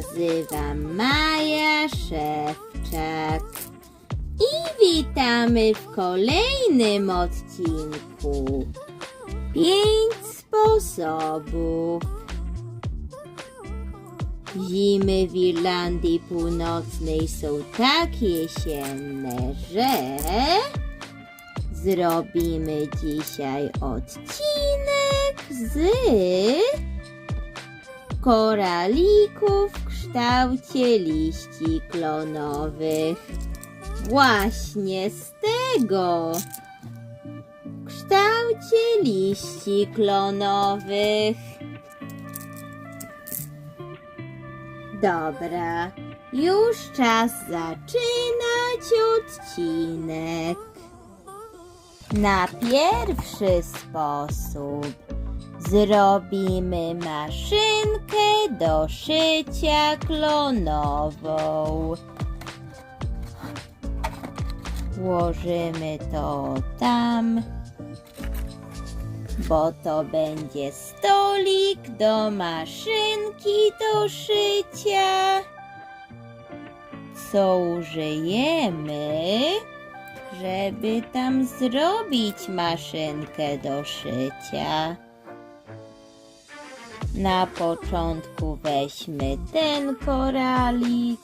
nazywam Maja Szewczak. I witamy w kolejnym odcinku. Pięć sposobów. Zimy w Irlandii Północnej są tak jesienne, że zrobimy dzisiaj odcinek z koralików kształcie liści klonowych. Właśnie z tego. Kształcie liści klonowych. Dobra, już czas zaczynać odcinek. Na pierwszy sposób zrobimy maszynkę do szycia klonową. Włożymy to tam, bo to będzie stolik do maszynki do szycia. Co użyjemy, żeby tam zrobić maszynkę do szycia? Na początku weźmy ten koralik.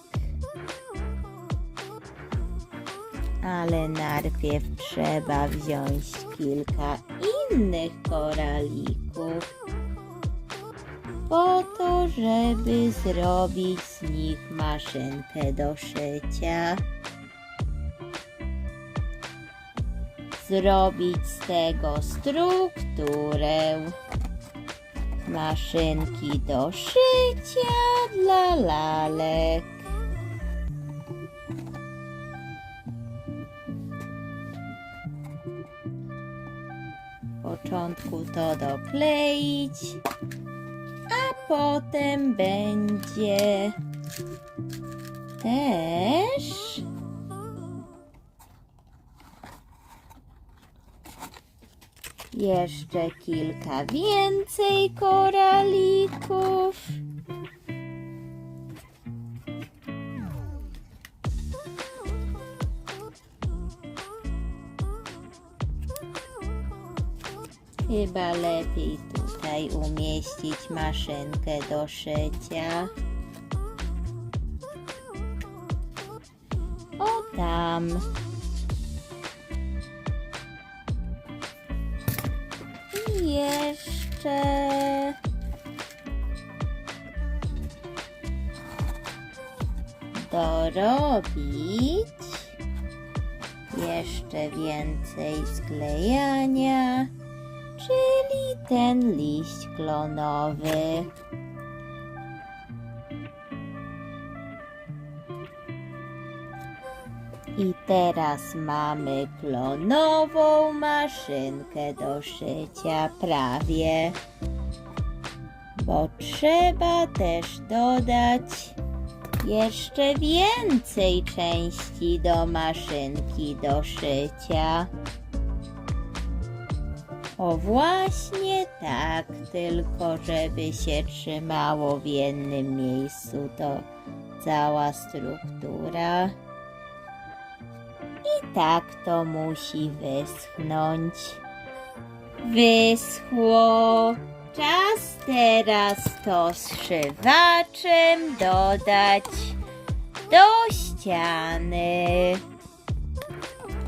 Ale najpierw trzeba wziąć kilka innych koralików po to, żeby zrobić z nich maszynkę do szycia. Zrobić z tego strukturę maszynki do szycia dla lalek. W początku to dokleić, a potem będzie też jeszcze kilka więcej koralików. Chyba lepiej tutaj umieścić maszynkę do szycia. O tam. Jeszcze. Dorobić. Jeszcze więcej sklejania, czyli ten liść klonowy. Teraz mamy klonową maszynkę do szycia prawie. Bo trzeba też dodać jeszcze więcej części do maszynki do szycia. O właśnie tak, tylko żeby się trzymało w jednym miejscu to cała struktura. I tak to musi wyschnąć. Wyschło. Czas teraz to zszywaczem dodać do ściany.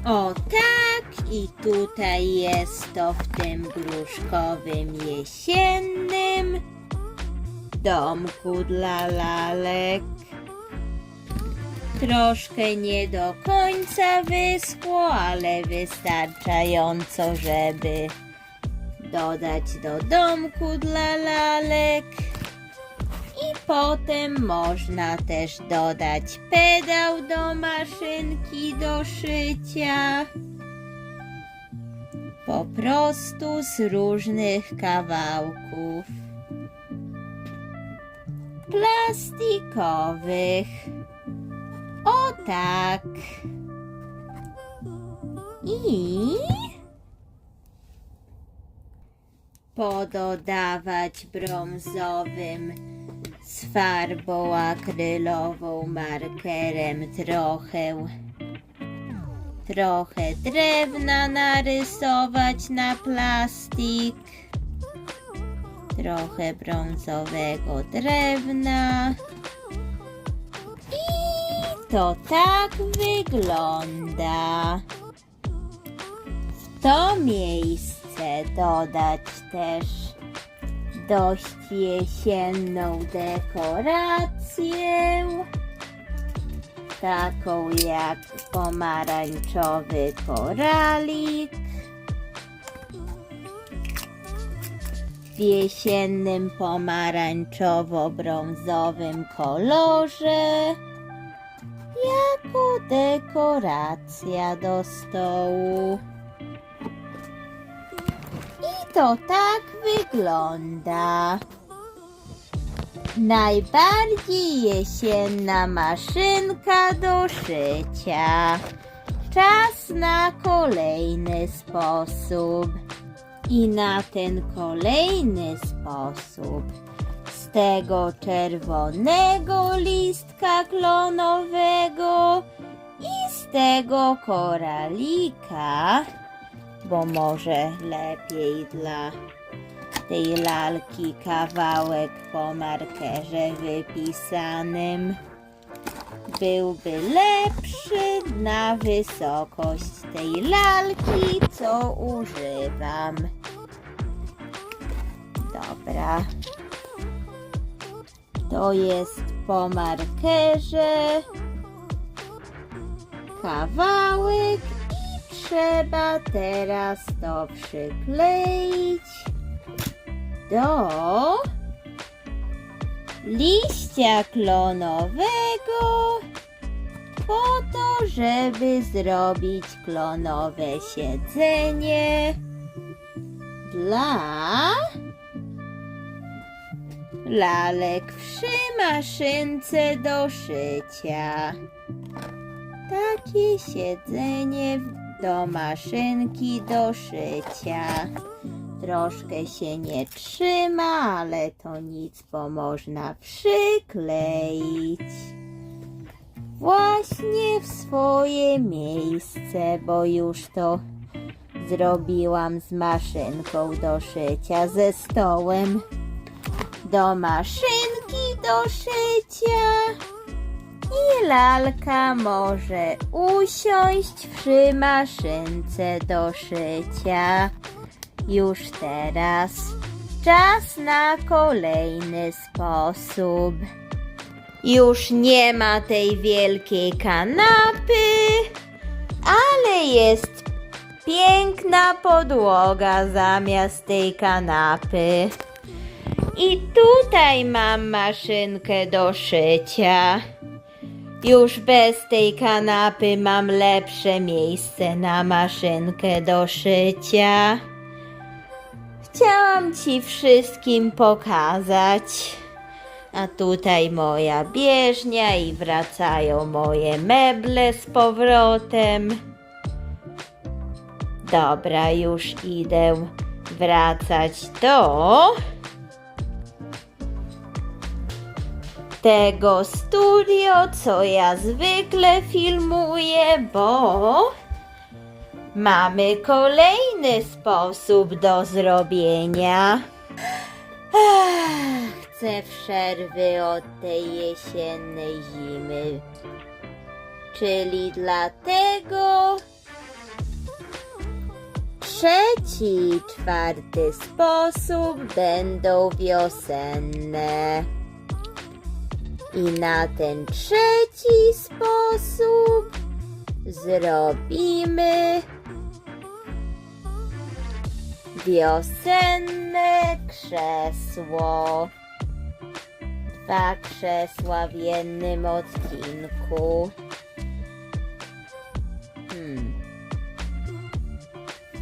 O tak, i tutaj jest to w tym gruszkowym jesiennym domku dla lalek. Troszkę nie do końca wyschło, ale wystarczająco, żeby dodać do domku dla lalek. I potem można też dodać pedał do maszynki do szycia. Po prostu z różnych kawałków plastikowych. O tak. I pododawać brązowym z farbą akrylową markerem trochę trochę drewna narysować na plastik trochę brązowego drewna to tak wygląda. W to miejsce dodać też dość jesienną dekorację, taką jak pomarańczowy koralik. W jesiennym pomarańczowo-brązowym kolorze dekoracja do stołu. I to tak wygląda. Najbardziej jesienna maszynka do szycia. Czas na kolejny sposób. I na ten kolejny sposób z tego czerwonego listka klonowego tego koralika bo może lepiej dla tej lalki kawałek po markerze wypisanym byłby lepszy na wysokość tej lalki, co używam. Dobra. To jest po markerze kawałek trzeba teraz to przykleić do liścia klonowego po to, żeby zrobić klonowe siedzenie dla lalek przy maszynce do szycia. Takie siedzenie do maszynki do szycia. Troszkę się nie trzyma, ale to nic, bo można przykleić. Właśnie w swoje miejsce, bo już to zrobiłam z maszynką do szycia, ze stołem do maszynki do szycia. I lalka może usiąść przy maszynce do szycia. Już teraz czas na kolejny sposób. Już nie ma tej wielkiej kanapy, ale jest piękna podłoga zamiast tej kanapy. I tutaj mam maszynkę do szycia. Już bez tej kanapy mam lepsze miejsce na maszynkę do szycia. Chciałam Ci wszystkim pokazać. A tutaj moja bieżnia i wracają moje meble z powrotem. Dobra, już idę wracać do tego studio, co ja zwykle filmuję, bo mamy kolejny sposób do zrobienia. Chcę przerwy od tej jesiennej zimy. Czyli dlatego trzeci i czwarty sposób będą wiosenne. I na ten trzeci sposób zrobimy wiosenne krzesło. Dwa krzesła w jednym odcinku. Hmm.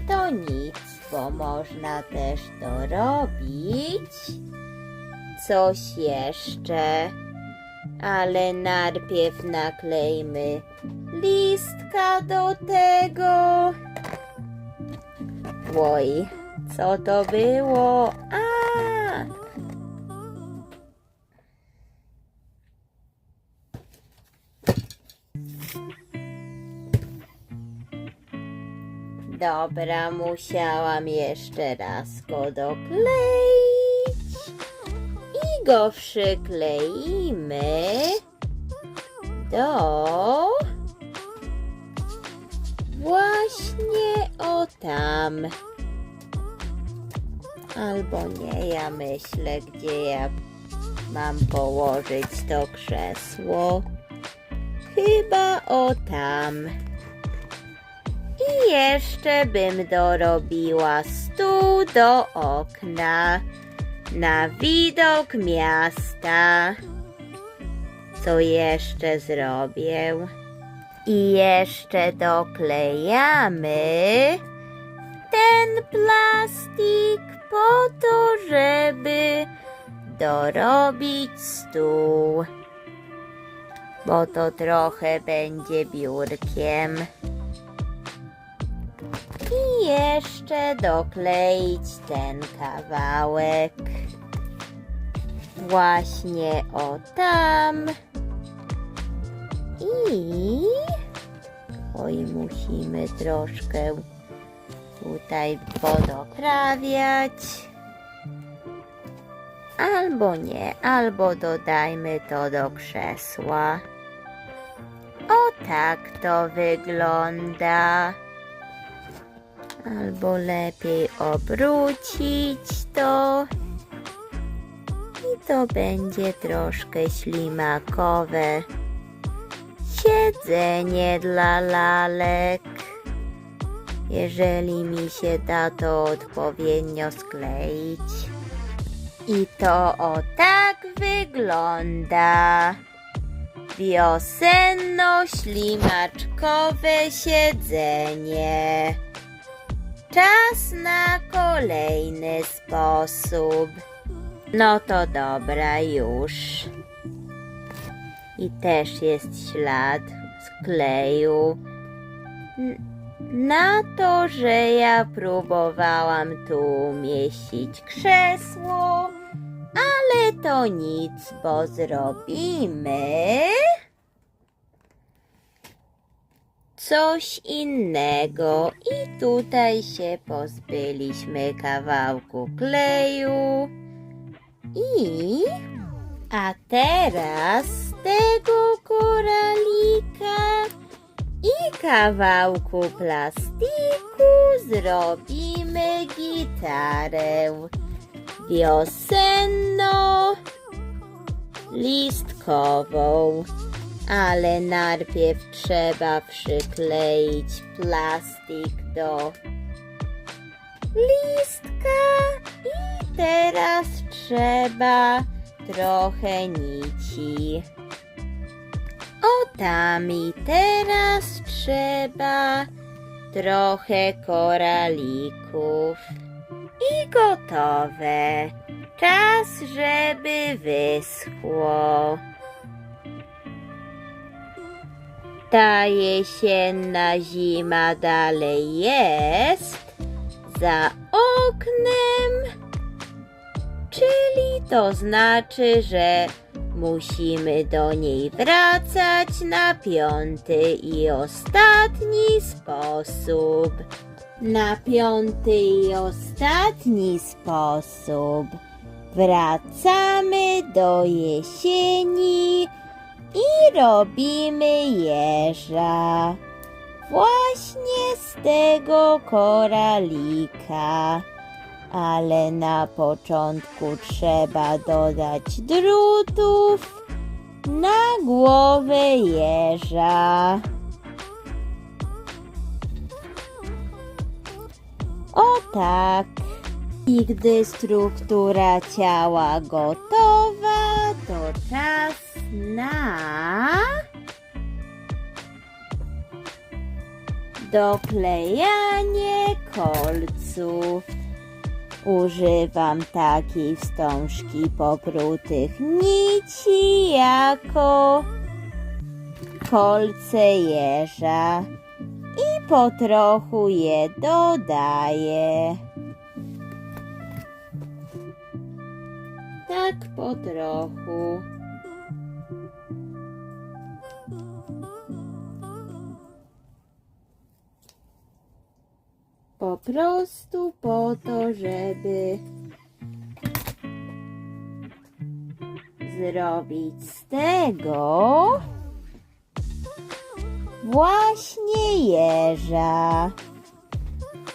To nic, bo można też dorobić coś jeszcze. Ale najpierw naklejmy listka do tego. Oj, Co to było? A! Dobra, musiałam jeszcze raz go dokleić. Go przykleimy do właśnie o tam. Albo nie, ja myślę, gdzie ja mam położyć to krzesło. Chyba o tam. I jeszcze bym dorobiła stół do okna na widok miasta. Co jeszcze zrobię? I jeszcze doklejamy ten plastik po to, żeby dorobić stół. Bo to trochę będzie biurkiem. I jeszcze dokleić ten kawałek. Właśnie o tam. I oj, musimy troszkę tutaj podoprawiać. Albo nie, albo dodajmy to do krzesła. O tak to wygląda. Albo lepiej obrócić to. I to będzie troszkę ślimakowe. Siedzenie dla lalek. Jeżeli mi się da to odpowiednio skleić. I to o tak wygląda. Wiosenno-ślimaczkowe siedzenie. Czas na kolejny sposób. No to dobra, już. I też jest ślad skleju. N- Na to, że ja próbowałam tu umieścić krzesło, ale to nic, bo zrobimy coś innego. I tutaj się pozbyliśmy kawałku kleju. I a teraz z tego koralika i kawałku plastiku zrobimy gitarę wiosenno listkową. Ale najpierw trzeba przykleić plastik do listka i teraz trzeba trochę nici. O tam i teraz trzeba trochę koralików. I gotowe. Czas, żeby wyschło. Ta jesienna zima dalej jest za oknem. Czyli to znaczy, że musimy do niej wracać na piąty i ostatni sposób. Na piąty i ostatni sposób wracamy do jesieni i robimy jeża. Właśnie z tego koralika ale na początku trzeba dodać drutów na głowę jeża. O tak. I gdy struktura ciała gotowa, to czas na doklejanie kolców. Używam takiej wstążki poprutych nici jako kolce jeża i po trochu je dodaję. Tak po trochu. Po prostu po to, żeby zrobić z tego właśnie jeża.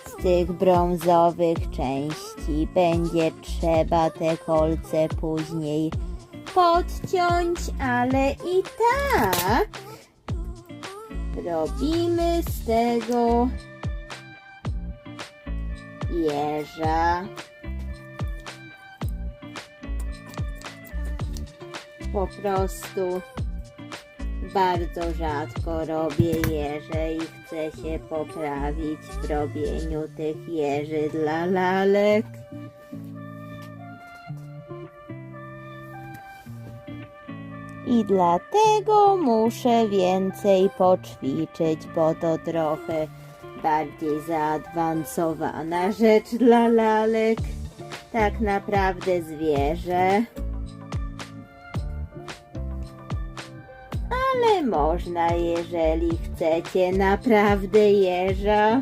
Z tych brązowych części będzie trzeba te kolce później podciąć, ale i tak robimy z tego jeża. Po prostu bardzo rzadko robię jeże i chcę się poprawić w robieniu tych jeży dla lalek. I dlatego muszę więcej poćwiczyć, bo to trochę bardziej zaawansowana rzecz dla lalek. Tak naprawdę zwierzę. Ale można, jeżeli chcecie naprawdę jeża.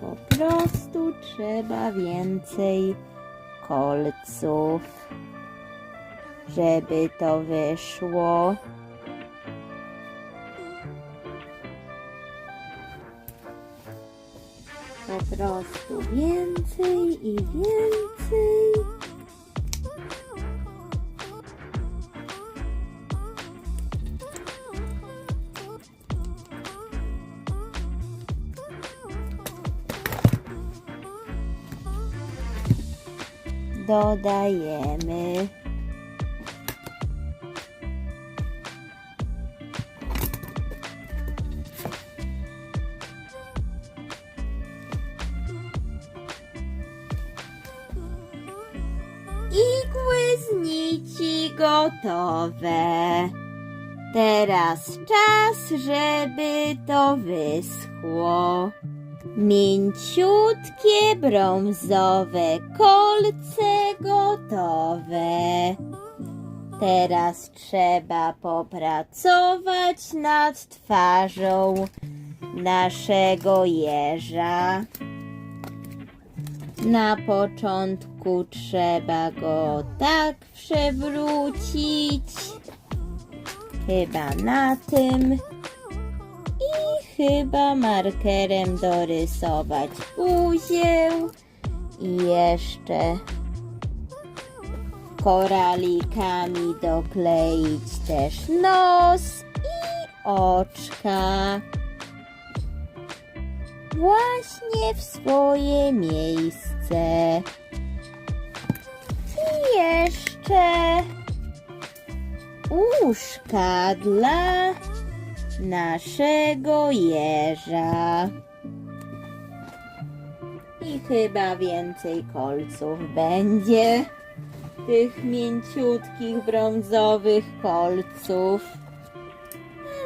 Po prostu trzeba więcej kolców, żeby to wyszło. Po prostu więcej i więcej. Dodajemy gotowe. Teraz czas, żeby to wyschło. Mięciutkie brązowe kolce gotowe. Teraz trzeba popracować nad twarzą naszego jeża. Na początku trzeba go tak przewrócić. Chyba na tym. I chyba markerem dorysować buzię. I jeszcze koralikami dokleić też nos i oczka właśnie w swoje miejsce. I jeszcze uszka dla naszego jeża. I chyba więcej kolców będzie. Tych mięciutkich brązowych kolców.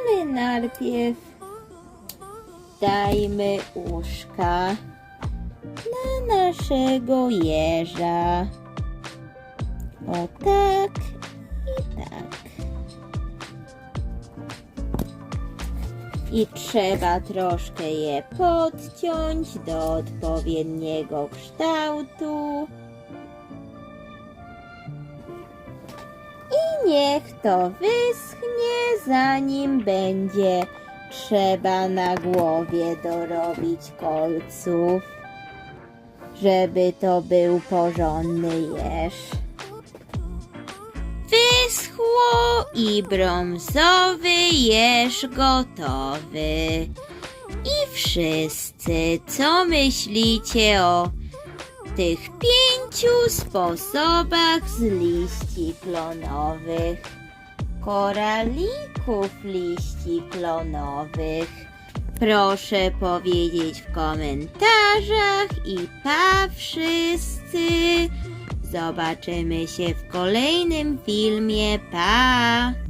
Ale najpierw dajmy na naszego jeża. O tak i tak. I trzeba troszkę je podciąć do odpowiedniego kształtu. I niech to wyschnie, zanim będzie trzeba na głowie dorobić kolców, żeby to był porządny jeż. Wyschło i brązowy jeż gotowy. I wszyscy, co myślicie o tych pięciu sposobach z liści klonowych? koralików liści klonowych. Proszę powiedzieć w komentarzach i pa wszyscy. Zobaczymy się w kolejnym filmie. Pa!